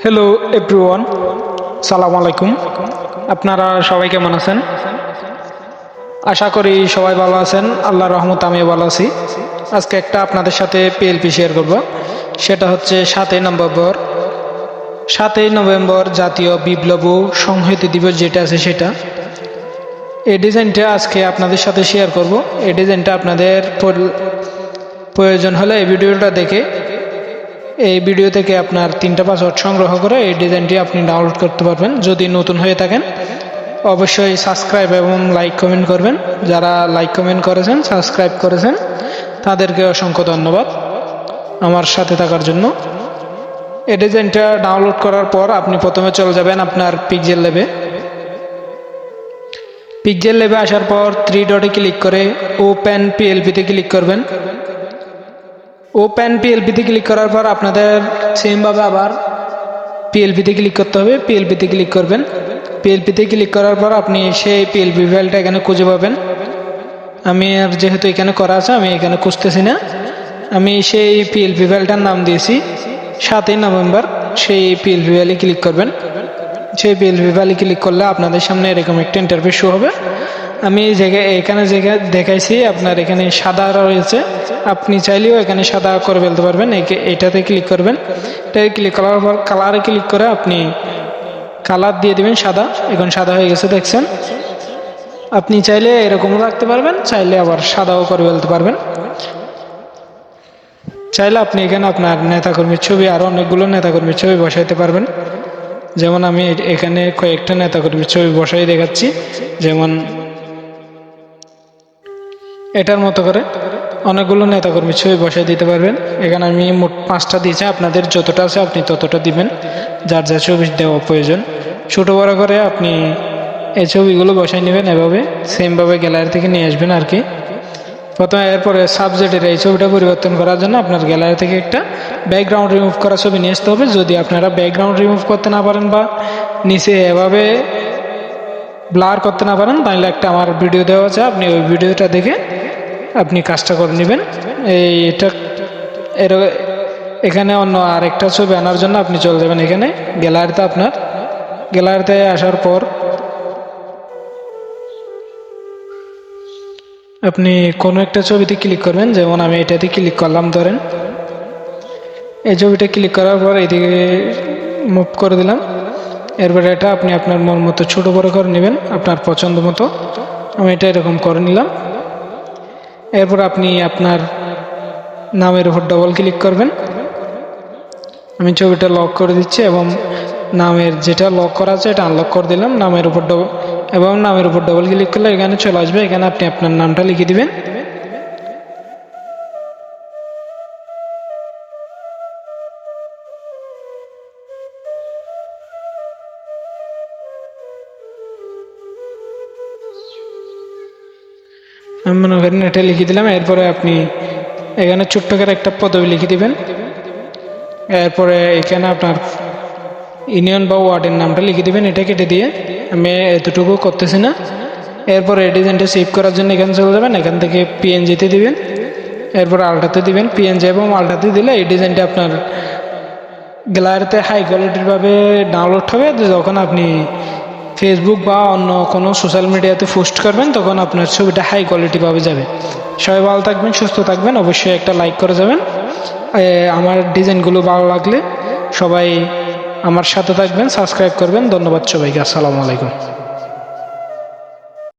Hello everyone সালাম আলাইকুম আপনারা সবাই কেমন আছেন আশা করি সবাই ভালো আছেন আল্লাহর রহমত আমিও ভালো আছি আজকে একটা আপনাদের সাথে পিএলপি শেয়ার করব সেটা হচ্ছে সাতই নভেম্বর সাতই নভেম্বর জাতীয় বিপ্লব সংহতি দিবস যেটা আছে সেটা এই ডিজাইনটা আজকে আপনাদের সাথে শেয়ার করব এই ডিজাইনটা আপনাদের প্রয়োজন হলে এই ভিডিওটা দেখে এই ভিডিও থেকে আপনার তিনটা পাসওয়ার্ড সংগ্রহ করে এই ডিজাইনটি আপনি ডাউনলোড করতে পারবেন। যদি নতুন হয়ে থাকেন, অবশ্যই সাবস্ক্রাইব এবং লাইক কমেন্ট করবেন। যারা লাইক কমেন্ট করেছেন সাবস্ক্রাইব করেছেন, তাদেরকে অসংখ্য ধন্যবাদ। আমার সাথে থাকার জন্য। এই ডিজাইনটা ডাউনলোড করার পর আপনি প্রথমে চলে যাবেন আপনার পিকজেল লেবে পিকজেল লেবে আসার পর থ্রি ডটে ক্লিক করে ওপেন পিএলপিতে ক্লিক করবেন। ওপেন পিএলপিতে ক্লিক করার পর আপনাদের সেমভাবে আবার পিএলপিতে ক্লিক করতে হবে। পিএলপিতে ক্লিক করবেন। পিএলপিতে ক্লিক করার পর আপনি সেই পিএলপি ফাইলটা এখানে খুঁজে পাবেন। আমি আর যেহেতু এখানে করা আছে, আমি এখানে খুঁজতেছি না। আমি সেই পিএলপি ফাইলটার নাম দিয়েছি। সাতই নভেম্বর সেই পিএলপি ফাইলে ক্লিক করবেন। সেই পিএলপি ফাইলে ক্লিক করলে আপনাদের সামনে এরকম একটা ইন্টারভিউ শো হবে। আমি এই জায়গায়, এখানে জায়গায় দেখাইছি, আপনার এখানে সাদা রয়েছে। আপনি চাইলেও এখানে সাদা করে ফেলতে পারবেন এটাতে ক্লিক করবেন। এটাতে ক্লিক করার পর কালারে ক্লিক করে আপনি কালার দিয়ে দিবেন সাদা। এখন সাদা হয়ে গেছে, দেখছেন? আপনি চাইলে এরকমও রাখতে পারবেন, চাইলে আবার সাদাও করে ফেলতে পারবেন। চাইলে আপনি এখানে আপনার নেতাকর্মীর ছবি আরও অনেকগুলো নেতাকর্মীর ছবি বসাইতে পারবেন। যেমন আমি এখানে কয়েকটা নেতাকর্মীর ছবি বসাই দেখাচ্ছি। যেমন এটার মতো করে অনেকগুলো নেতাকর্মীর ছবি বসাই দিতে পারবেন। এখানে আমি মোট পাঁচটা দিয়েছি, আপনাদের যতটা আছে আপনি ততটা দিবেন। যার যা ছবি দেওয়া প্রয়োজন। ছোটো বড় করে আপনি এই ছবিগুলো বসাই নেবেন এভাবে সেমভাবে গ্যালারি থেকে নিয়ে আসবেন আর কি। প্রথমে এরপরে সাবজেক্টের এই ছবিটা পরিবর্তন করার জন্য আপনার গ্যালারি থেকে একটা ব্যাকগ্রাউন্ড রিমুভ করা ছবি নিয়ে আসতে হবে। যদি আপনারা ব্যাকগ্রাউন্ড রিমুভ করতে না পারেন বা নিচে এভাবে ব্লার করতে না পারেন, তাহলে একটা আমার ভিডিও দেওয়া আছে। আপনি ওই ভিডিওটা দেখে আপনি কাজটা করে নেবেন। এই এটা, এর এখানে অন্য আরেকটা ছবি আনার জন্য আপনি চলে যাবেন এখানে, গ্যালারিতে আপনার। গ্যালারিতে আসার পর আপনি কোনো একটা ছবিতে ক্লিক করবেন, যেমন আমি এটাতে ক্লিক করলাম, ধরেন। এই ছবিটা ক্লিক করার পর এদিকে মুভ করে দিলাম। এরপরে এটা আপনি আপনার মন মতো ছোটো বড়ো করে নেবেন, আপনার পছন্দ মতো। আমি এটা এরকম করে নিলাম। এরপর আপনি আপনার নামের উপর ডবল ক্লিক করবেন। আমি ছবিটা লক করে দিচ্ছি এবং নামের যেটা লক করা আছে এটা আনলক করে দিলাম। নামের উপর ডবল এবং নামের উপর ডবল ক্লিক করলে এখানে চলে আসবে। এখানে আপনি আপনার নামটা লিখে দিবেন। আমি মনে করেন এটা লিখে দিলাম, এরপরে আপনি এখানে ছোট্ট করে একটা পদবি লিখে দিবেন। এরপরে এখানে আপনার ইউনিয়ন বা ওয়ার্ডের নামটা লিখে দিবেন, এটা কেটে দিয়ে। আমি এতটুকু করতেছি না। এরপরে ডিজাইনটা সেভ করার জন্য এখানে চলে যাবেন, এখান থেকে পিএনজিতে দিবেন। এরপর আলটাতে দিবেন পিএনজি এবং আলটাতে দিলে এই ডিজাইনটা আপনার গ্যালারিতে হাই কোয়ালিটির ভাবে ডাউনলোড হবে। যখন আপনি ফেসবুক বা অন্য কোনো সোশ্যাল মিডিয়াতে পোস্ট করবেন, তখন আপনার ছবিটা হাই কোয়ালিটি পাবে যাবে। সবাই ভালো থাকবেন, সুস্থ থাকবেন, অবশ্যই একটা লাইক করে যাবেন। আমার ডিজাইনগুলো ভালো লাগলে সবাই আমার সাথে থাকবেন সাবস্ক্রাইব করবেন। ধন্যবাদ সবাইকে, আসসালামু আলাইকুম।